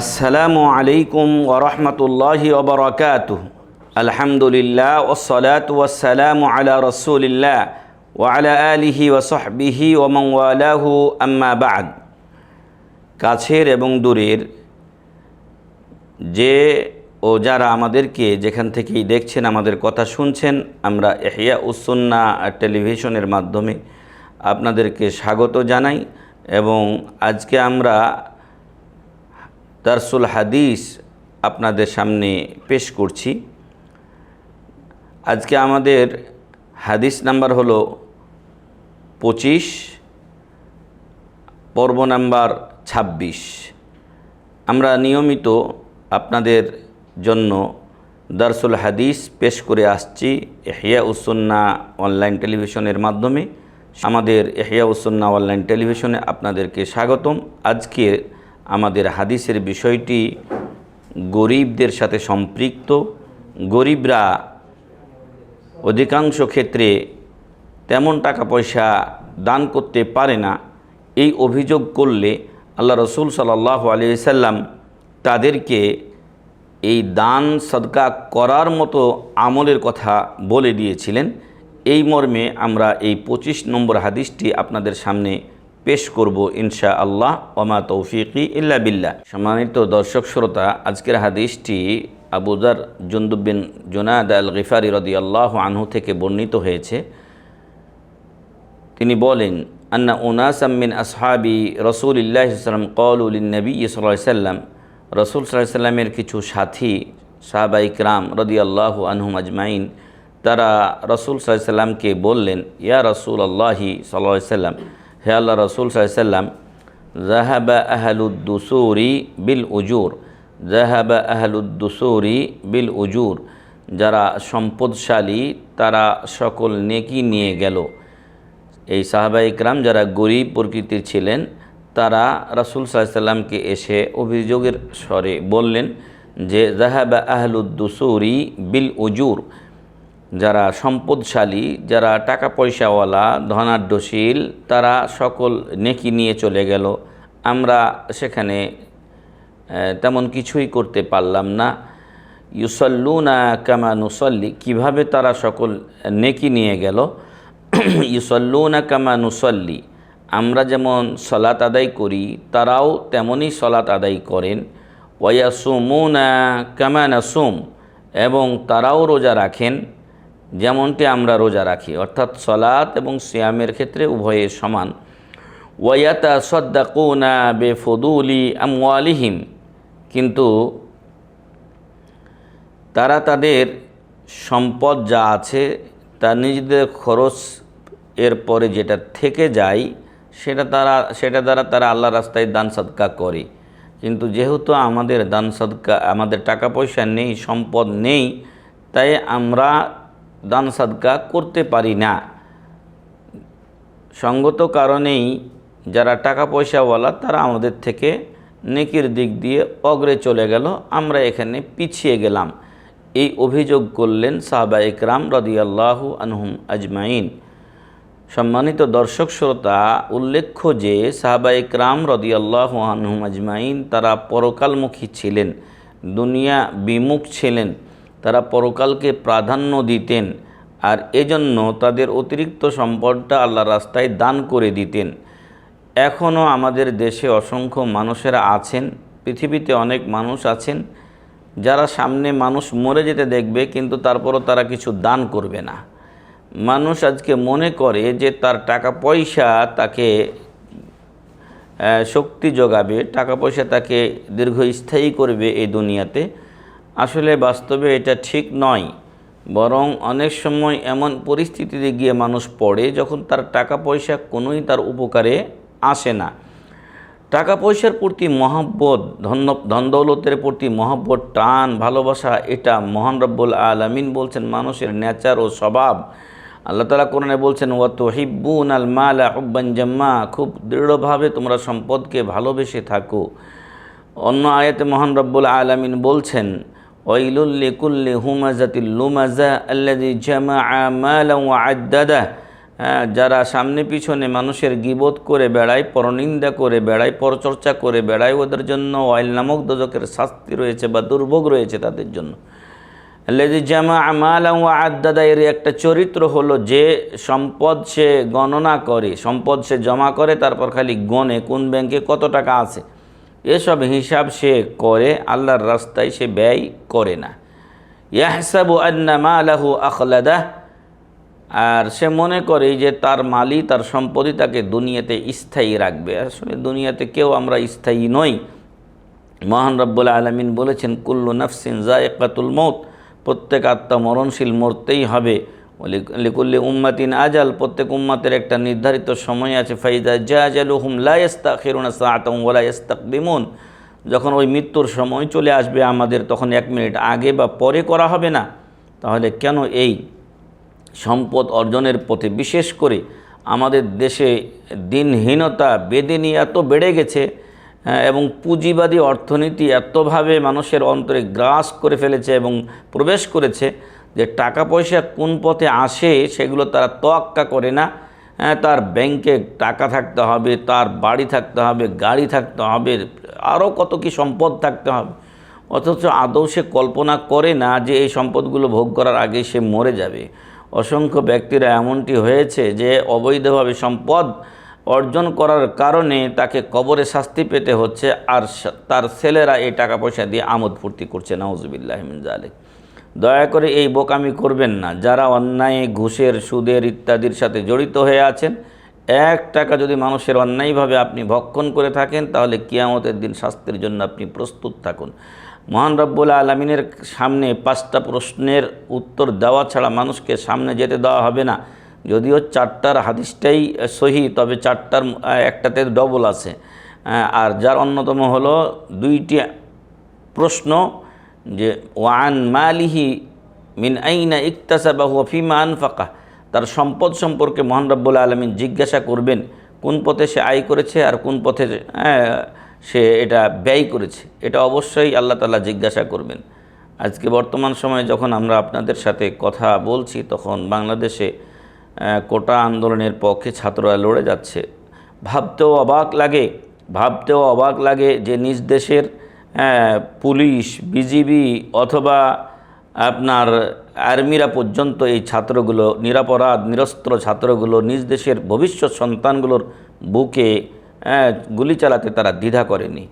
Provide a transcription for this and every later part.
আসসালামু আলাইকুম ওরহমতুল্লাহি ওবরাকাত আলহামদুলিল্লাহ ওসলাত ওয়াসালামু আলা রসুলিল্লাহ ওয়ালা আলিহি ওসহবিহি ওমংওয়ালাহু আম্মা বাদ। কাছের এবং দূরের যে ও যারা আমাদেরকে যেখান থেকেই দেখছেন, আমাদের কথা শুনছেন, আমরা এহিয়া উসুন্না টেলিভিশনের মাধ্যমে আপনাদেরকে স্বাগত জানাই এবং আজকে আমরা দারসুল হাদিস আপনাদের সামনে পেশ করছি। আজকে আমাদের হাদিস নাম্বার হলো পঁচিশ, পর্ব নাম্বার ২৬ আমরা নিয়মিত আপনাদের জন্য দারসুল হাদিস পেশ করে আসছি এহিয়া উসুন্না অনলাইন টেলিভিশনের মাধ্যমে। আমাদের এহিয়া উসুন্না অনলাইন টেলিভিশনে আপনাদেরকে স্বাগতম। আজকে আমাদের হাদিসের বিষয়টি গরিবদের সাথে সম্পৃক্ত। গরিবরা অধিকাংশ ক্ষেত্রে তেমন টাকা পয়সা দান করতে পারে না। এই অভিযোগ করলে আল্লাহ রসুল সাল্লাহ সাল্লাম তাদেরকে এই দান সদকা করার মতো আমলের কথা বলে দিয়েছিলেন। এই মর্মে আমরা এই পঁচিশ নম্বর হাদিসটি আপনাদের সামনে পেশ করব ইনশা আল্লাহ ওমা তৌফিকি ইল্লা বিল্লাহ। সম্মানিত দর্শক শ্রোতা, আজকের হাদিসটি আবুদার জন্দুবিন জোনাদ আল গিফারি রদি আল্লাহ আনহু থেকে বর্ণিত হয়েছে। তিনি বলেন, আন্না উনাসাম্মিন আসহাবি রসুল ইল্লাহিসাল্লাম কৌলুলিন নবী সাল্লাম রসুল সাল্লাহ সাল্লামের কিছু সাথী, সাহাবা ইকরাম রদি আল্লাহ আনহুম আজমাইন, তারা রসুল সাল্লাহ সাল্লামকে বললেন, ইয়া রসুল আল্লাহি সাল্লাহ সাল্লাম হে আল্লাহ রসুল সাল্লাম জাহাবা আহলুদ্দুসুরি বিল উজুর জাহাবা আহলুদ্দুসুরি বিল উজুর যারা সম্পদশালী, তারা সকল নেকি নিয়ে গেল। এই সাহাবা ইকরাম যারা গরিব প্রকৃতির ছিলেন, তারা রাসুল সাল্লামকে এসে অভিযোগের স্বরে বললেন যে জাহাবা আহলুদ্দুসুরি বিল উজুর যারা সম্পদশালী, যারা টাকা পয়সাওয়ালা ধনাঢ্যশীল, তারা সকল নেকি নিয়ে চলে গেল। আমরা সেখানে তেমন কিছুই করতে পারলাম না। ইউসল্লুনা কামা নুসল্লি, কীভাবে তারা সকল নেকি নিয়ে গেল? ইউসল্লুনা কামা নুসল্লি, আমরা যেমন সলাত আদায় করি, তারাও তেমনই সলাত আদায় করেন। ওয়াসুমুনা কামা নাসুম, এবং তারাও রোজা রাখেন। যেমনটি আমরা রোজা রাখি, অর্থাৎ সলাত এবং সিয়ামের ক্ষেত্রে উভয়ে সমান। ওয়াতা সদ্দা সদ্দাকুনা বেফদুলি আমওয়ালিহিম। কিন্তু তারা তাদের সম্পদ যা আছে, তা নিজেদের খরচ এর পরে যেটা থেকে যায়, সেটা তারা, সেটা দ্বারা তারা আল্লাহ রাস্তায় দান সদকা করে। কিন্তু যেহেতু আমাদের দান সদকা, আমাদের টাকা পয়সা নেই, সম্পদ নেই, তাই আমরা দান সাদকা করতে পারি না। সঙ্গত কারণেই যারা টাকা পয়সাওয়ালা তারা আমাদের থেকে নেকির দিক দিয়ে অগ্রে চলে গেল। আমরা এখানে পিছিয়ে গেলাম। এই অভিযোগ করলেন সাহবা ইকরাম রদিয়াল্লাহু আনহুম আজমাইন। সম্মানিত দর্শক শ্রোতা, উল্লেখ্য যে সাহাবা ইকরাম রদিয়াল্লাহ আনহুম আজমাইন তারা পরকালমুখী ছিলেন, দুনিয়া বিমুখ ছিলেন। তারা পরকালকে প্রাধান্য দিতেন আর এজন্য তাদের অতিরিক্ত সম্পদটা আল্লাহ রাস্তায় দান করে দিতেন। এখনও আমাদের দেশে অসংখ্য মানুষেরা আছেন, পৃথিবীতে অনেক মানুষ আছেন, যারা সামনে মানুষ মরে যেতে দেখবে কিন্তু তারপরও তারা কিছু দান করবে না। মানুষ আজকে মনে করে যে তার টাকা পয়সা তাকে শক্তি যোগাবে, টাকা পয়সা তাকে দীর্ঘস্থায়ী করবে এই দুনিয়াতে। আসলে বাস্তবে এটা ঠিক নয়। বরং অনেক সময় এমন পরিস্থিতিতে গিয়ে মানুষ পড়ে যখন তার টাকা পয়সা কোনোই তার উপকারে আসে না। টাকা পয়সার প্রতি মহাব্বত ধন ধনদৌলতের প্রতি মহাব্বত, টান, ভালোবাসা, এটা মহান রব্বুল আলমিন বলছেন মানুষের নেচার ও স্বভাব। আল্লাহ তালা কোরআনে বলছেন ওয়াত হিব্বুন আল মাল হুব্বান জাম্মা খুব দৃঢ়ভাবে তোমরা সম্পদকে ভালোবেসে থাকো। অন্য আয়াতে মহান রব্বুল আলমিন বলছেন ওয়াইলুল্লি কুল্লি হুমাজাতিল লুমাজা আল্লাদি জামা মালা ওয়া হ্যাঁ, যারা সামনে পিছনে মানুষের গিবোধ করে বেড়ায় পরনিন্দা করে বেড়ায় পরচর্চা করে বেড়ায় ওদের জন্য অয়েল নামক দোজকের শাস্তি রয়েছে বা দুর্ভোগ রয়েছে তাদের জন্য। লেজি জামা আমালা আদাদা এর একটা চরিত্র হলো যে সম্পদ সে গণনা করে সম্পদ সে জমা করে তারপর খালি গণে কোন ব্যাংকে কত টাকা আছে। এসব হিসাব সে করে, আল্লাহর রাস্তায় সে ব্যয় করে না। ইয়াহসাবু আন্না মালাহু আখলাদা, আর সে মনে করে যে তার মালি তার সম্পত্তি তাকে দুনিয়াতে স্থায়ী রাখবে। আসলে দুনিয়াতে কেউ আমরা স্থায়ী নই। মহান রব্বুল আলমিন বলেছেন, কুল্লু নফসিন জায়কাতুল মৌত প্রত্যেক আত্মা মরণশীল মরতেই হবে। লিকুল্লি উম্মাতিন আজাল প্রত্যেক উম্মাতের একটা নির্ধারিত সময় আছে ফাইদা জাজাল হুম লাইস্তা খেরুনা সাতম ওলা বিমুন যখন ওই মৃত্যুর সময় চলে আসবে আমাদের তখন এক মিনিট আগে বা পরে করা হবে না। তাহলে কেন এই সম্পদ অর্জনের পথে বিশেষ করে আমাদের দেশে দিনহীনতা বেদিনী এত বেড়ে গেছে হ্যাঁ, এবং পুঁজিবাদী অর্থনীতি এতভাবে মানুষের অন্তরে গ্রাস করে ফেলেছে এবং প্রবেশ করেছে যে টাকা পয়সা কোন পথে আসে সেগুলো তারা তোয়াক্কা করে না। হ্যাঁ, তার ব্যাংকে টাকা থাকতে হবে তার বাড়ি থাকতে হবে গাড়ি থাকতে হবে আরও কত কি সম্পদ থাকতে হবে। অথচ আদৌ সে কল্পনা করে না যে এই সম্পদগুলো ভোগ করার আগে সে মরে যাবে। অসংখ্য ব্যক্তিরা এমনটি হয়েছে যে অবৈধভাবে সম্পদ অর্জন করার কারণে তাকে কবরে শাস্তি পেতে হচ্ছে আর তার ছেলেরা এই টাকা পয়সা দিয়ে আমোদ ফুর্তি করছে। নাউজুবিল্লাহমিন জালে দয়া করে এই বোকামি করবেন না। যারা অন্যায়, ঘুষের, সুদের ইত্যাদির সাথে জড়িত হয়ে আছেন, এক টাকা যদি মানুষের অন্যায়ভাবে আপনি ভক্ষণ করে থাকেন, তাহলে কিয়ামতের দিন শাস্তির জন্য আপনি প্রস্তুত থাকুন। মহান রব্বুল আলমিনের সামনে পাঁচটা প্রশ্নের উত্তর দেওয়া ছাড়া মানুষকে সামনে যেতে দেওয়া হবে না। যদিও চারটার হাদিসটাই সহি, তবে চারটার একটাতে ডবল আছে। আর যার অন্যতম হলো দুইটি প্রশ্ন যে, ওয়ান মালিহি মিন আইনা ইকতাসাবাহু ফিমা আনফাকা। তার সম্পদ সম্পর্কে মহান রব্বুল আলমিন জিজ্ঞাসা করবেন, কোন পথে সে আয় করেছে আর কোন পথে সে এটা ব্যয় করেছে। এটা অবশ্যই আল্লাহ তালা জিজ্ঞাসা করবেন। আজকে বর্তমান সময়ে যখন আমরা আপনাদের সাথে কথা বলছি, তখন বাংলাদেশে কোটা আন্দোলনের পক্ষে ছাত্ররা লড়ে যাচ্ছে। ভাবতেও অবাক লাগে, ভাবতেও অবাক লাগে যে নিজ দেশের পুলিশ, বিজিবি অথবা আপনার আর্মিরা পর্যন্ত এই ছাত্রগুলো, নিরাপরাধ, নিরস্ত্র ছাত্রগুলো, নিজ দেশের ভবিষ্যৎ সন্তানগুলোর বুকে গুলি চালাতে তারা দ্বিধা করেনি।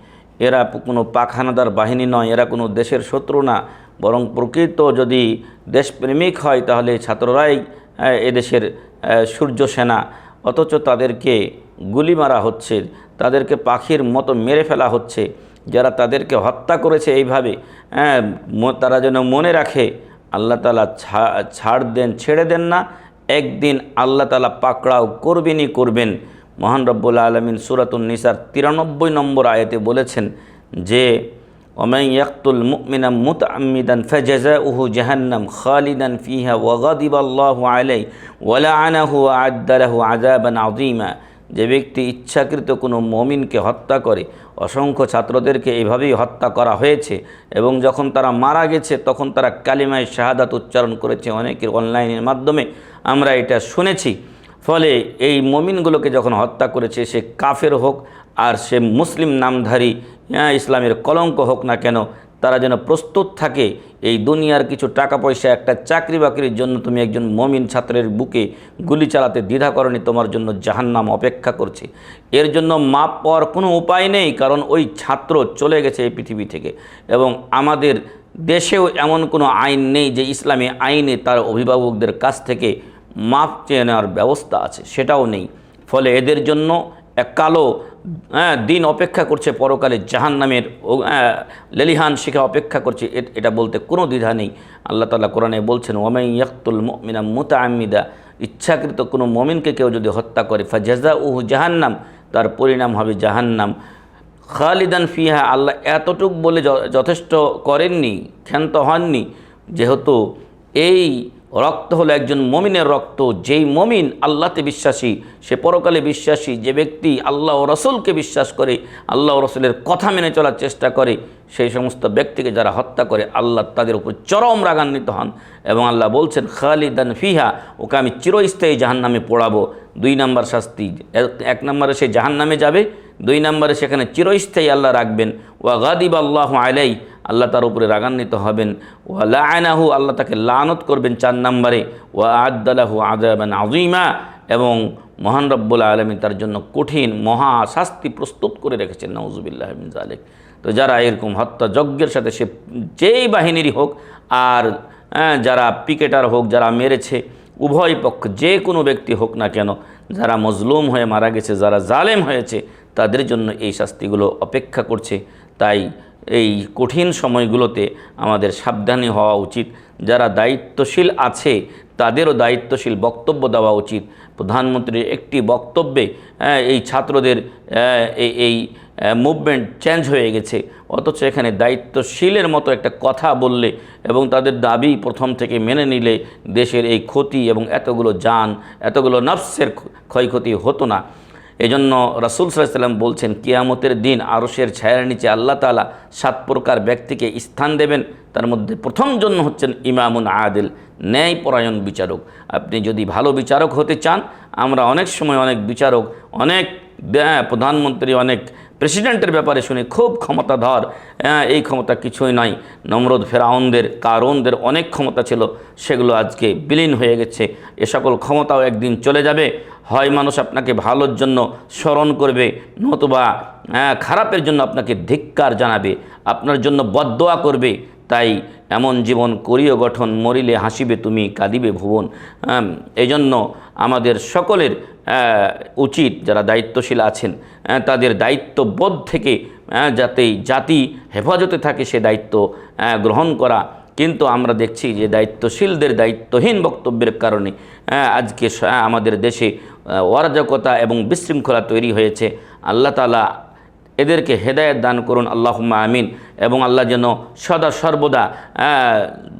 এরা কোনো পাখানাদার বাহিনী নয়, এরা কোনো দেশের শত্রু না। বরং প্রকৃত যদি দেশপ্রেমিক হয়, তাহলে ছাত্ররাই এদেশের সূর্য সেনা। অথচ তাদেরকে গুলি মারা হচ্ছে, তাদেরকে পাখির মতো মেরে ফেলা হচ্ছে। যারা তাদেরকে হত্যা করেছে এইভাবে হ্যাঁ তারা যেন মনে রাখে, আল্লাহ তালা ছাড় দেন, ছেড়ে দেন না। একদিন আল্লাহ তালা পাকড়াও করবেনই করবেন। মহান রব্বুল আলমিন সুরাতুল নিসার তিরানব্বই নম্বর আয়তে বলেছেন যে, ওমাই ইয়াকুল মুমিনা মুত আমিদান ফেজা উহু জাহান্নাম খালিদান ফিহা ওয়াগাদিব আল্লাহ আলাই ওয়ালা আনাহু আদালাহু আজাবান আদিমা যে ব্যক্তি ইচ্ছাকৃত কোনো মমিনকে হত্যা করে অসংখ্য ছাত্রদেরকে এভাবেই হত্যা করা হয়েছে এবং যখন তারা মারা গেছে, তখন তারা কালিমায় শাহাদাত উচ্চারণ করেছে অনেকের অনলাইনের মাধ্যমে। আমরা এটা শুনেছি। ফলে এই মমিনগুলোকে যখন হত্যা করেছে, সে কাফের হোক আর সে মুসলিম নামধারী হ্যাঁ ইসলামের কলঙ্ক হোক না কেন তারা যেন প্রস্তুত থাকে, এই দুনিয়ার কিছু টাকা পয়সা একটা চাকরি বাকরির জন্য তুমি একজন মমিন ছাত্রের বুকে গুলি চালাতে দ্বিধা করনি, তোমার জন্য জাহান্নাম অপেক্ষা করছে। এর জন্য মাপ পাওয়ার কোনো উপায় নেই, কারণ ওই ছাত্র চলে গেছে এই পৃথিবী থেকে। এবং আমাদের দেশেও এমন কোনো আইন নেই যে ইসলামী আইনে তার অভিভাবকদের কাছ থেকে মাপ চেয়ে নেওয়ার ব্যবস্থা আছে, সেটাও নেই। ফলে এদের জন্য এক কালো দিন অপেক্ষা করছে পরকালে জাহান নামের লেলিহান শিখা অপেক্ষা করছে এটা বলতে কোনো দ্বিধা নেই। আল্লাহ তালা কোরআনে বলছেন ওমাই ইয়াকুল মিনা মুতা আমিদা ইচ্ছাকৃত কোনো মমিনকে কেউ যদি হত্যা করে ফাজাজা উহু জাহান্নাম, তার পরিণাম হবে জাহান্নাম। খালিদান ফিহা, আল্লাহ এতটুক বলে যথেষ্ট করেননি, ক্ষান্ত হননি, যেহেতু এই রক্ত হলো একজন মমিনের রক্ত। যেই মমিন আল্লাহতে বিশ্বাসী, সে পরকালে বিশ্বাসী। যে ব্যক্তি আল্লাহ ও রসুলকে বিশ্বাস করে, আল্লাহ ও রসুলের কথা মেনে চলার চেষ্টা করে, সেই সমস্ত ব্যক্তিকে যারা হত্যা করে, আল্লাহ তাদের উপর চরম রাগান্বিত হন এবং আল্লাহ বলছেন, খালিদান ফিহা, ওকে আমি চিরস্থায়ী জাহান নামে পড়াবো। দুই নাম্বার শাস্তি, এক- নম্বরে সে জাহান নামে যাবে দুই নম্বরে সেখানে চিরস্থায়ী আল্লাহ রাখবেন। ওয়া গাদিব আল্লাহ আলাই আল্লাহ তার উপরে রাগান্বিত হবেন। ওয়া লাআনাহু আল্লাহ তাকে লানত করবেন চার নম্বরে। ওয়া আদালাহু আযাবান আযীমা এবং মহান রব্বুল আলমী তার জন্য কঠিন মহা শাস্তি প্রস্তুত করে রেখেছেন। নওজুবিল্লাহ মিন তো যারা এরকম হত্যা যজ্ঞের সাথে সে যেই বাহিনীরই হোক আর হ্যাঁ, যারা পিকেটার হোক যারা মেরেছে উভয় পক্ষ যে কোনো ব্যক্তি হোক না কেন যারা মজলুম হয়ে মারা গেছে যারা জালেম হয়েছে তাদের জন্য এই শাস্তিগুলো অপেক্ষা করছে। তাই এই কঠিন সময়গুলোতে আমাদের সাবধানী হওয়া উচিত। যারা দায়িত্বশীল আছে তাদেরও দায়িত্বশীল বক্তব্য দেওয়া উচিত। প্রধানমন্ত্রীর একটি বক্তব্যে হ্যাঁ, এই ছাত্রদের এই- এই মুভমেন্ট চেঞ্জ হয়ে গেছে। অথচ এখানে দায়িত্বশীলের মতো একটা কথা বললে এবং তাদের দাবি প্রথম থেকে মেনে নিলে দেশের এই ক্ষতি এবং এতগুলো যান এতগুলো নফসের ক্ষয়ক্ষতি হতো না। এজন্য রাসুল সাল্লাম বলছেন, কিয়ামতের দিন আরশের ছায়ার নিচে আল্লাহ তালা সাত প্রকার ব্যক্তিকে স্থান দেবেন। তার মধ্যে প্রথম জন্য হচ্ছেন ইমামুন আদিল, ন্যায়পরায়ণ বিচারক। আপনি যদি ভালো বিচারক হতে চান, আমরা অনেক সময় অনেক বিচারক, অনেক প্রধানমন্ত্রী, অনেক প্রেসিডেন্টের ব্যাপারে শুনে খুব ক্ষমতাধর হ্যাঁ, এই ক্ষমতা কিছুই নয় নমরদ ফেরাউনদের কারণদের অনেক ক্ষমতা ছিল সেগুলো আজকে বিলীন হয়ে গেছে। এ সকল ক্ষমতাও একদিন চলে যাবে। হয় মানুষ আপনাকে ভালোর জন্য স্মরণ করবে নতুবা হ্যাঁ, খারাপের জন্য আপনাকে ধিক্কার জানাবে আপনার জন্য বদোয়া করবে তাই এমন জীবন করিও গঠন, মরিলে হাসিবে তুমি, কাঁদিবে ভুবন। এই জন্য আমাদের সকলের উচিত যারা দায়িত্বশীল আছেন তাদের দায়িত্ববোধ থেকে যাতে জাতি হেফাজতে থাকে সে দায়িত্ব গ্রহণ করা। কিন্তু আমরা দেখছি যে দায়িত্বশীলদের দায়িত্বহীন বক্তব্যের কারণে আজকে আমাদের দেশে অরাজকতা এবং বিশৃঙ্খলা তৈরি হয়েছে। আল্লাহ তালা এদেরকে হেদায়ত দান করুন আল্লাহ আমিন। এবং আল্লাহ যেন সদা সর্বদা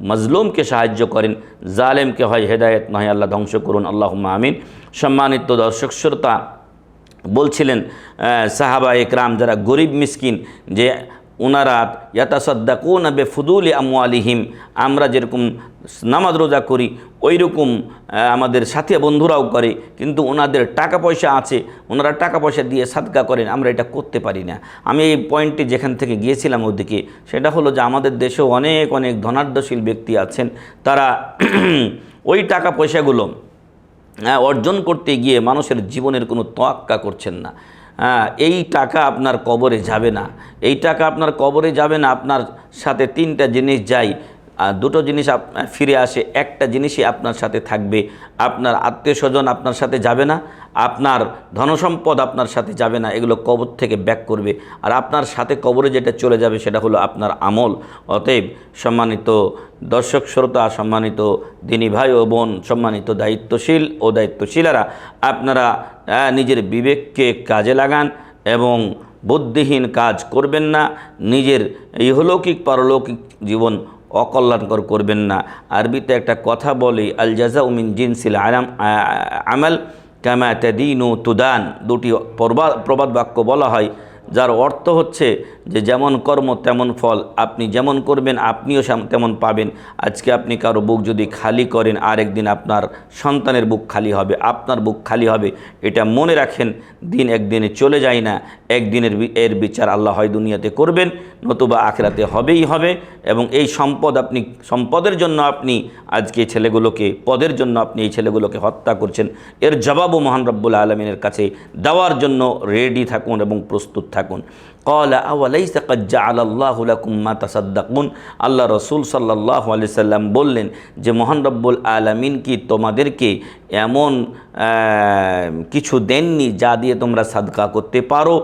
মজলুমকে সাহায্য করেন, জালেমকে হয় হেদায়ত নয় আল্লাহ ধ্বংস করুন আল্লাহ আমিন। সম্মানিত দর্শক, শ্রোতা, বলছিলেন সাহাবা একরাম যারা গরিব মিসকিন, যে ওনারা ইয়াতাসদ্দাকুন বে ফুদুলি আমওয়ালিহিম, আমরা যেরকম নামাজ রোজা করি ওই রকম আমাদের সাথী বন্ধুরাও করে, কিন্তু ওনাদের টাকা পয়সা আছে ওনারা টাকা পয়সা দিয়ে সাদকা করেন, আমরা এটা করতে পারি না। আমি এই পয়েন্টটি যেখান থেকে গিয়েছিলাম ওদিকে সেটা হলো যে আমাদের দেশেও অনেক অনেক ধনাঢ্যশীল ব্যক্তি আছেন, তারা ওই টাকা পয়সাগুলো অর্জন করতে গিয়ে মানুষের জীবনের কোনো তোয়াক্কা করছেন না। এই টাকা আপনার কবরে যাবে না। এই টাকা আপনার কবরে যাবে না, আপনার সাথে তিনটা জিনিস যায়। দুটো জিনিস ফিরে আসে। একটা জিনিসই আপনার সাথে থাকবে। আপনার আত্মীয় স্বজন আপনার সাথে যাবে না। আপনার ধনসম্পদ আপনার সাথে যাবে না। এগুলো কবর থেকে ব্যাক করবে। আর আপনার সাথে কবরে যেটা চলে যাবে সেটা হলো আপনার আমল। অতএব সম্মানিত দর্শক, শ্রোতা, সম্মানিত দিনী ভাই ও বোন, সম্মানিত দায়িত্বশীল ও দায়িত্বশীলারা, আপনারা নিজের বিবেককে কাজে লাগান এবং বুদ্ধিহীন কাজ করবেন না। নিজের ইহলৌকিক, পারলৌকিক জীবন অকল্যাণকর করবেন না। আরবিতে একটা কথা বলে আল জাজা উমিন জিনসিল আলাম আমাল আমাল কামা ও তুদান। দুটি প্রবাদ প্রবাদ বাক্য বলা হয়। যার অর্থ হচ্ছে যে যেমন কর্ম, তেমন ফল। আপনি যেমন করবেন, আপনিও তেমন পাবেন। আজকে আপনি কারও বুক যদি খালি করেন আর একদিন আপনার সন্তানের বুক খালি হবে, আপনার বুক খালি হবে। এটা মনে রাখেন, দিন একদিনে চলে যায় না। একদিনের এর বিচার আল্লাহ হয় দুনিয়াতে করবেন, নতুবা আখরাতে হবেই হবে। এবং এই সম্পদ আপনি, সম্পদের জন্য আপনি আজকে ছেলেগুলোকে, পদের জন্য আপনি এই ছেলেগুলোকে হত্যা করছেন। এর জবাবও মহান রব্বুল আলমিনের কাছে দেওয়ার জন্য রেডি থাকুন এবং প্রস্তুত থাকুন। কলা জাআলাল্লাহু লাকুম তাসাদ্দাকুন। আল্লাহ রসুল সাল্লাল্লাহু আলাইহি সাল্লাম বললেন যে, মহান রব্বুল আলামিন কি তোমাদেরকে এমন কিছু দেননি যা দিয়ে তোমরা সাদকা করতে পারো?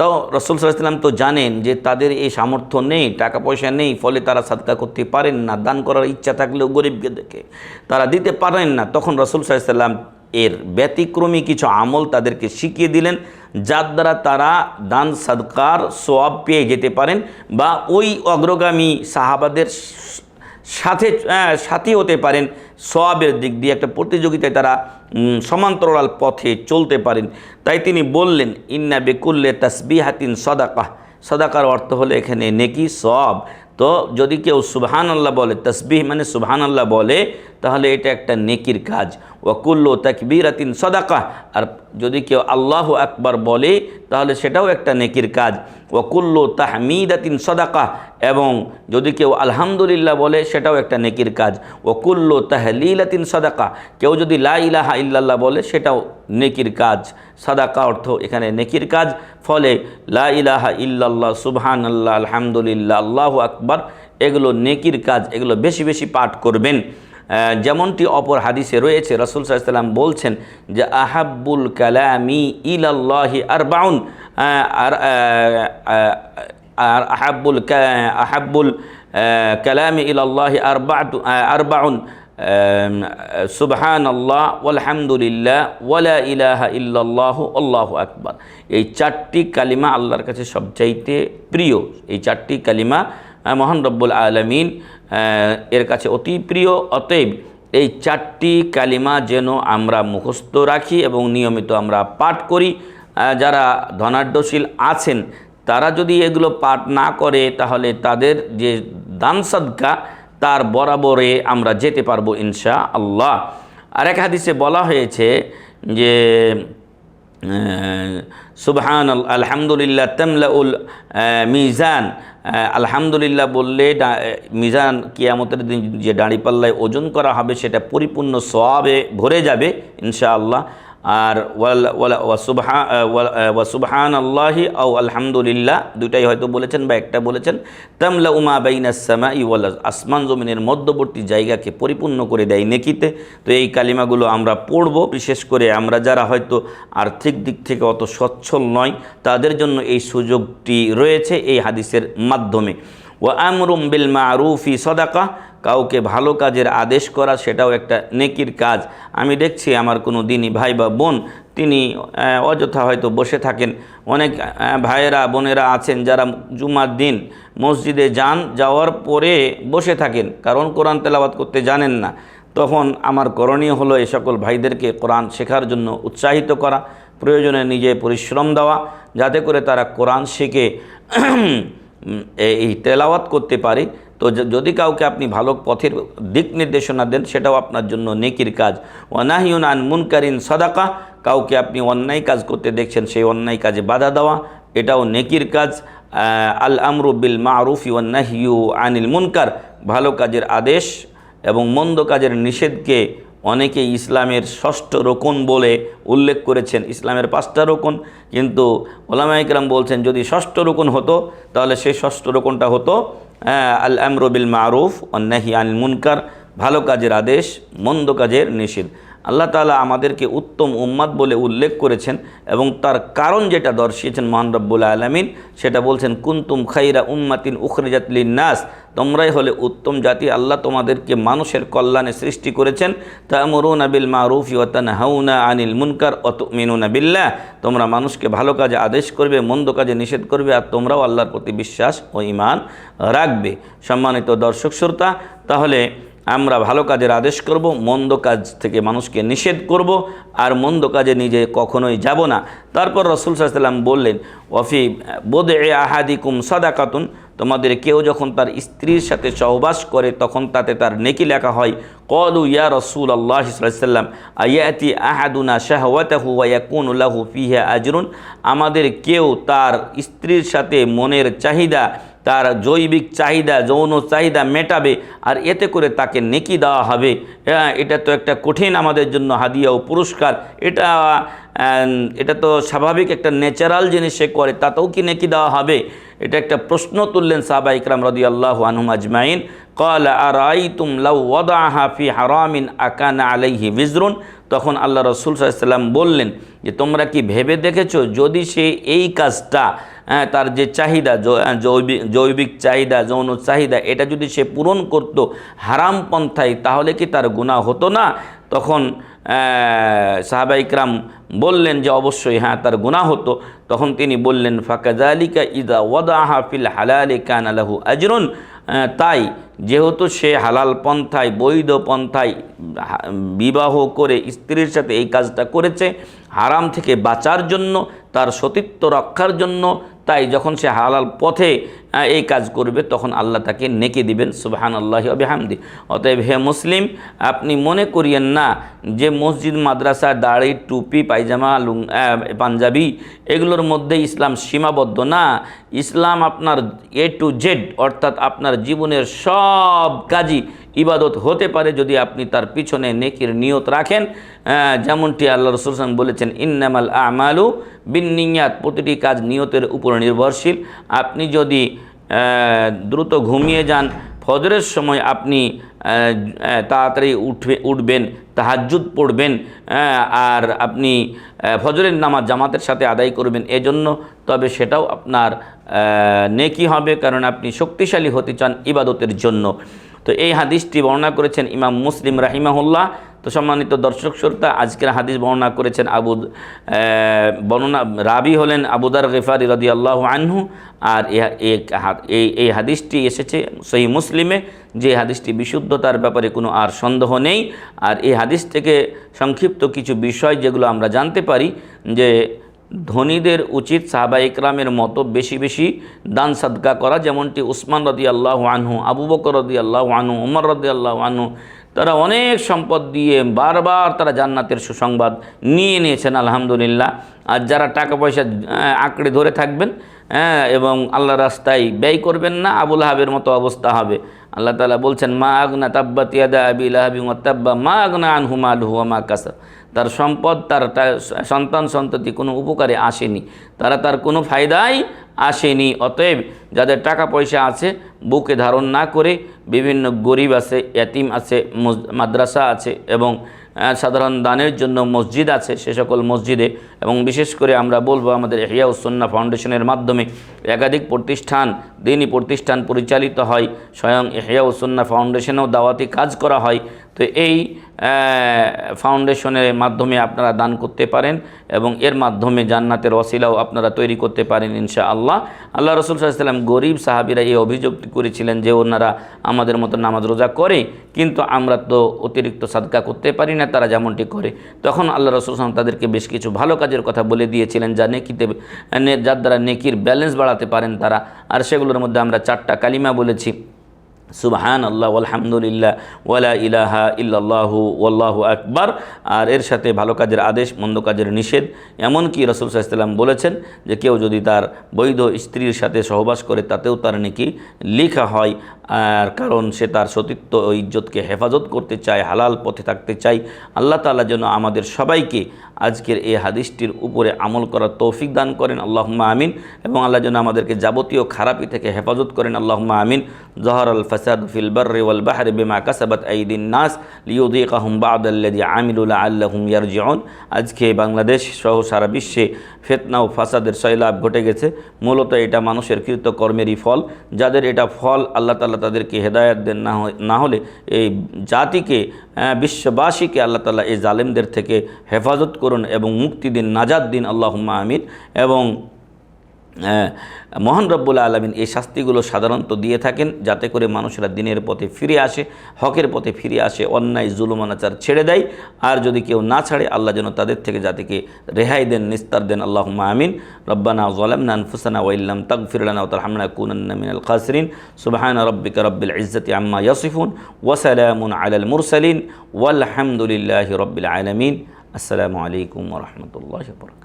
তো রসুল সাল্লাম তো জানেন যে, তাদের এই সামর্থ্য নেই টাকা পয়সা নেই, ফলে তারা সাদকা করতে পারেন না, দান করার ইচ্ছা থাকলেও গরিবকে দেখে তারা দিতে পারেন না। তখন রসুল সাল্লাম এর ব্যতিক্রমী কিছু আমল তাদেরকে শিখিয়ে দিলেন। যার দ্বারা তারা দান, সাদকার সোয়াব পেয়ে যেতে পারেন বা ওই অগ্রগামী সাহাবাদের সাথে সাথী হতে পারেন। সবের দিক দিয়ে একটা প্রতিযোগিতায় তারা সমান্তরাল পথে চলতে পারেন। তাই তিনি বললেন, ইন্না বেকুল্লে তসবিহাতিন সদাকাহ। সদাকার অর্থ হলো এখানে নেকি সব তো যদি কেউ সুবহান আল্লাহ বলে, তসবিহ মানে সুবহান আল্লাহ বলে, তাহলে এটা একটা নেকির কাজ। ওয়াকুল্ল তাকবির আতিন সদাকা আর যদি কেউ আল্লাহ আকবার বলে, তাহলে সেটাও একটা নেকির কাজ। ওয়াকুল্লো তাহমিদাতিন সদাকা, এবং যদি কেউ আলহামদুলিল্লাহ বলে, সেটাও একটা নেকির কাজ। ওকুল্লো তাহলিলাতিন সদাকা, কেউ যদি লা ইলাহা ইল্লাল্লাহ বলে, সেটাও নেকির কাজ। সাদাকা অর্থ এখানে নেকির কাজ, ফলে লা ইলাহা ইল্লাল্লাহ সুবহান আল্লাহ আলহামদুলিল্লাহ, আল্লাহ আকবার, এগুলো নেকির কাজ, এগুলো বেশি বেশি পাঠ করবেন। যেমনটি অপর হাদিসে রয়েছে, রসুল সাল্লাম বলছেন যে, আহাব্বুল কালামি ইলাল্লাহি আরবাউন আর আহ, আহ, আর আহাব্বুল কা- আহাব্বুল আহ, কালামি ইলাল্লাহি আরবাউন সুবহান আল্লাহ আলহামদুলিল্লাহ ওয়ালা ইলাহা ইল্লাল্লাহু আল্লাহু আকবার। এই চারটি কালিমা আল্লাহর কাছে সবচাইতে প্রিয়। এই চারটি কালিমা মহান রব্বুল আলমিন এর কাছে অতি প্রিয়। অতএব এই চারটি কালিমা যেন আমরা মুখস্থ রাখি এবং নিয়মিত আমরা পাঠ করি। যারা ধনাঢ্যশীল আছেন, তারা যদি এগুলো পাঠ না করে, তাহলে তাদের যে দান সদকা, তার বরাবরে আমরা যেতে পারব ইনশা আল্লাহ আর এক হাদিসে বলা হয়েছে যে সুবহান আলহামদুলিল্লাহ তেমলাউল মিজান। আলহামদুলিল্লাহ বললে মিজান কিয়ামতের দিন যে দাঁড়িপাল্লায় ওজন করা হবে, সেটা পরিপূর্ণ সওয়াবে ভরে যাবে ইনশাআল্লাহ। আর ওয়াল, ওয়ালা, ওয়া সুবহা ওয়া সুবহান আল্লাহি আও আলহামদুলিল্লাহ দুটাই হয়তো বলেছেন বা একটা বলেছেন। তামলা উমা বাইনাস সামাই ওয়াল আসমান জমিনের মধ্যবর্তী জায়গাকে পরিপূর্ণ করে দেয় নেকিতে। তো এই কালিমাগুলো আমরা পড়ব, বিশেষ করে আমরা যারা হয়তো আর্থিক দিক থেকে অত সচ্ছল নয়, তাদের জন্য এই সুযোগটি রয়েছে এই হাদিসের মাধ্যমে। ও আমরুম বিল মারুফি সদাকা, কাউকে ভালো কাজের আদেশ করা সেটাও একটা নেকির কাজ। আমি দেখছি আমার কোনো দিনই ভাই বা বোন, তিনি অযথা হয়তো বসে থাকেন। অনেক ভাইয়েরা, বোনেরা আছেন যারা জুমার দিন মসজিদে যান, যাওয়ার পরে বসে থাকেন। কারণ কোরআন তেলাওয়াত করতে জানেন না। তখন আমার করণীয় হলো এই সকল ভাইদেরকে কোরআন শেখার জন্য উৎসাহিত করা, প্রয়োজনে নিজে পরিশ্রম দেওয়া, যাতে করে তারা কোরআন শিখে। এই তেলাওয়াত করতে পারি। তো যদি কাউকে আপনি ভালো পথের দিক নির্দেশনা দেন, সেটাও আপনার জন্য নেকির কাজ। ওয়ানাহিউন আন মুনকারিন সদাকা, কাউকে আপনি অন্যায় কাজ করতে দেখছেন, সেই অন্যায় কাজে বাধা দেওয়া, এটাও নেকির কাজ। আল আমরু বিল মারুফি ওয়ান্নাহিউ আনিল মুনকার, ভালো কাজের আদেশ এবং মন্দ কাজের নিষেধকে অনেকে ইসলামের ষষ্ঠ রোকন বলে উল্লেখ করেছেন, ইসলামের পাঁচটা রোকন। কিন্তু ওলামা ইকরাম বলছেন, যদি ষষ্ঠ রোকন হতো, তাহলে সেই ষষ্ঠ রোকনটা হতো আল আমরবিল মারুফ অন্যাহি আনিল মুনকার, ভালো কাজের আদেশ, মন্দ কাজের নিষেধ। আল্লাহ তালা আমাদেরকে উত্তম উম্মাদ বলে উল্লেখ করেছেন এবং তার কারণ যেটা দর্শিয়েছেন মহান রব্বুল আলমিন, সেটা বলছেন, কুন্তুম খাইরা উম্মাতিন উখরিজাত নাস তোমরাই হলে উত্তম জাতি, আল্লাহ তোমাদেরকে মানুষের কল্যাণে সৃষ্টি করেছেন। তামরুন আবিল মারুফ ওয়াতান হাউনা আনিল মুনকার অত মিনুন বিল্লাহ তোমরা মানুষকে ভালো কাজে আদেশ করবে, মন্দ কাজে নিষেধ করবে, আর তোমরাও আল্লাহর প্রতি বিশ্বাস ও ইমান রাখবে। সম্মানিত দর্শক, শ্রোতা, তাহলে আমরা ভালো কাজের আদেশ করব, মন্দ কাজ থেকে মানুষকে নিষেধ করব, আর মন্দ কাজে নিজে কখনোই যাব না। তারপর রসুল সাল্লাম বললেন, ওয়াফি বোদে আহাদিকুম সাদাকাতুন তোমাদের কেউ যখন তার স্ত্রীর সাথে সহবাস করে, তখন তাতে তার নেকি লেখা হয়, কলু ইয়া রসুল আল্লাহ সাল্লাম, আয়াতি আহাদুনা শাহওয়াতাহু ওয়াকুন লাহু ফিহা আজরুন আমাদের কেউ তার স্ত্রীর সাথে মনের চাহিদা তার জৈবিক চাহিদা, যৌন চাহিদা মেটাবে আর এতে করে তাকে নেকি দেওয়া হবে। হ্যাঁ এটা তো একটা কঠিন আমাদের জন্য হাদিয়া ও পুরস্কার। এটা এটা তো স্বাভাবিক একটা ন্যাচারাল জিনিস সে করে, তাতেও কি নেকি দেওয়া হবে? এটা একটা প্রশ্ন তুললেন সাহবা ইকরাম রদি আল্লাহ আনহুম আজমাইন। কল আর আই তুম লাউ ওয়াদাহা ফি হারামিন আকানা আলাইহি বিজরুন। তখন আল্লাহ রসুল সাল্লাম বললেন যে তোমরা কি ভেবে দেখেছ যদি সে এই কাজটা হ্যাঁ, তার যে চাহিদা জৈবিক জৈবিক চাহিদা যৌন চাহিদা এটা যদি সে পূরণ করত হারাম পন্থায় তাহলে কি তার গুণা হতো না? তখন সাহাবা ইকরাম বললেন যে অবশ্যই হ্যাঁ তার গুণা হতো। তখন তিনি বললেন ফাকাজালিকা ইদা ওয়াদাহা ফিল হালালি কান আলাহু আজরুন। তাই যেহেতু সে হালাল পন্থায়, বৈধ পন্থায় বিবাহ করে স্ত্রীর সাথে এই কাজটা করেছে, হারাম থেকে বাঁচার জন্য, তার সতীত্ব রক্ষার জন্য, তাই যখন সে হালাল পথে এই কাজ করবে, তখন আল্লাহ তাকে নেকে দিবেন সুবাহান আল্লাহ হামদি অতএব হে মুসলিম, আপনি মনে করিয়েন না যে মসজিদ, মাদ্রাসা, দাড়ি, টুপি, পায়জামা, লুং পাঞ্জাবি, এগুলোর মধ্যে ইসলাম সীমাবদ্ধ না। ইসলাম আপনার এ টু জেড অর্থাৎ আপনার জীবনের সব কাজই ইবাদত হতে পারে যদি আপনি তার পিছনে নেকির নিয়ত রাখেন। যেমনটি আল্লাহ রসুলাম বলেছেন, ইন্নামাল আমালু বিনিয়াত প্রতিটি কাজ নিয়তের উপর নির্ভরশীল। আপনি যদি দ্রুত ঘুমিয়ে যান। ফজরের সময় আপনি তাড়াতাড়ি উঠবে, উঠবেন, তাহাজ্জুদ পড়বেন আর আপনি ফজরের নামাজ জামাতের সাথে আদায় করবেন। এজন্য তবে সেটাও আপনার নেকি হবে, কারণ আপনি শক্তিশালী হতে চান ইবাদতের জন্য। তো এই হাদিসটি বর্ণনা করেছেন ইমাম মুসলিম রাহিমাহুল্লাহ। তো সম্মানিত দর্শক শ্রোতা, আজকের হাদিস বর্ণনা করেছেন আবু বর্ণনা, রাবি হলেন আবুদার গেফারি রদি আল্লাহ আনহু, আর এই এই হাদিসটি এসেছে সেই মুসলিমে, যে হাদিসটি বিশুদ্ধতার ব্যাপারে কোনো আর সন্দেহ নেই। আর এই হাদিস থেকে সংক্ষিপ্ত কিছু বিষয় যেগুলো আমরা জানতে পারি, যে ধনীদের উচিত সাহাবা ইকরামের মতো বেশি বেশি দান সাদকা করা, যেমনটি উসমান রদি আল্লাহ আনহু, আবু বকর রদি আল্লাহ আনহু, উমর রদি আল্লাহ আনহু তারা অনেক সম্পদ দিয়ে বারবার তারা জান্নাতের সুসংবাদ নিয়ে নিয়েছেন, আলহামদুলিল্লাহ। আর যারা টাকা পয়সা আঁকড়ে ধরে থাকবেন হ্যাঁ এবং আল্লাহ রাস্তায় ব্যয় করবেন না আবুল হাবের মতো অবস্থা হবে। আল্লাহ তালা বলছেন, মা আগনা তাব্বা তিয়াদা আবিল হাবি তাব্বা, মা আগনা আনহুমা আলহুয়া মা কাসা তার সম্পদ, তার সন্তান সন্ততি কোনো উপকারে আসেনি। তারা তার কোনো ফায়দাই আসেনি। অতএব যাদের টাকা পয়সা আছে, বুকে ধারণ না করে বিভিন্ন গরিব আছে, এতিম আছে মাদ্রাসা আছে এবং সাধারণ দানের জন্য মসজিদ আছে সে সকল মসজিদে এবং বিশেষ করে আমরা বলব আমাদের এহিয়া উসন্না ফাউন্ডেশনের মাধ্যমে একাধিক প্রতিষ্ঠান, দিনই প্রতিষ্ঠান পরিচালিত হয়, স্বয়ং এহিয়া উসন্না ফাউন্ডেশনেও দাওয়াতি কাজ করা হয়। তো এই ফাউন্ডেশনের মাধ্যমে আপনারা দান করতে পারেন এবং এর মাধ্যমে জান্নাতের ওসিলাও আপনারা তৈরি করতে পারেন ইনশা আল্লাহ আল্লাহ রসুল সাল্লাম গরিব সাহাবিরা এই অভিযোগ করেছিলেন যে ওনারা আমাদের মতো নামাজ রোজা করে, কিন্তু আমরা তো অতিরিক্ত সাদকা করতে পারি না, তারা যেমনটি করে। তখন আল্লাহ রসুল সাল্লাম তাদেরকে বেশ কিছু ভালো কাজের কথা বলে দিয়েছিলেন যা নেকিতে যার দ্বারা নেকির ব্যালেন্স বাড়াতে পারেন তারা। আর সেগুলোর মধ্যে আমরা চারটা কালিমা বলেছি। সুবহান আল্লাহ আলহামদুলিল্লাহ ওয়ালা ইলাহা ইল্লাল্লাহু, ওয়াল্লাহু আকবার। আর এর সাথে ভালো কাজের আদেশ, মন্দ কাজের নিষেধ। এমনকি রসুল সাল্লাম বলেছেন যে কেউ যদি তার বৈধ স্ত্রীর সাথে সহবাস করে, তাতেও তার নাকি লেখা হয়। আর কারণ সে তার সতীত্ব ও ইজ্জতকে হেফাজত করতে চায়, হালাল পথে থাকতে চাই আল্লাহ তাআলা যেন আমাদের সবাইকে আজকের এই হাদিসটির উপরে আমল করার তৌফিক দান করেন। আল্লাহুম্মা আমিন। এবং আল্লাহ যেন আমাদেরকে যাবতীয় খারাপি থেকে হেফাজত করেন। আল্লাহুম্মা আমিন। জহর আল ফাসাদ ফিল বাররি ওয়াল বাহরি বিমা কাসাবাত আইদিন নাস লিউযীকাহুম বা'দাল্লাযী আমিলু লাআল্লাহুম ইয়ারজিউন। আজকে বাংলাদেশ সহ সারা বিশ্বে ফেতনা ও ফাসাদের সয়লাভ ঘটে গেছে। মূলত এটা মানুষের কৃতকর্মেরই ফল। যাদের এটা ফল আল্লাহ তালা তাদেরকে হেদায়ত দেন না না হলে এই জাতিকে বিশ্ববাসীকে আল্লাহ তালা এই জালেমদের থেকে হেফাজত করুন এবং মুক্তি দিন নাজাদ দিন আল্লাহ আমিন। এবং মহান রব্বুল আলমিন এই শাস্তিগুলো সাধারণত দিয়ে থাকেন যাতে করে মানুষেরা দিনের পথে ফিরে আসে, হকের পথে ফিরে আসে, অন্যায় জুলুমানাচার ছেড়ে দেয়। আর যদি কেউ না ছাড়ে, আল্লাহ যেন তাদের থেকে জাতিকে রেহাই দেন, নিস্তার দেন আল্লাহ আমিন। রব্বানা জলামনা আনফুসানা ওয়াইল্লাম তাগফিরলানা ওয়া তারহামনা কুনান্না মিনাল খাসিরিন। সুবহানা রাব্বিকা রাব্বিল ইজ্জাতি আম্মা ইয়াসিফুন। ওয়া সালামুন আলাল মুরসালিন। ওয়ালহামদুলিল্লাহি রাব্বিল আলামিন। আসসালামু আলাইকুম ওয়া রাহমাতুল্লাহি ওয়া বারাকাতুহু।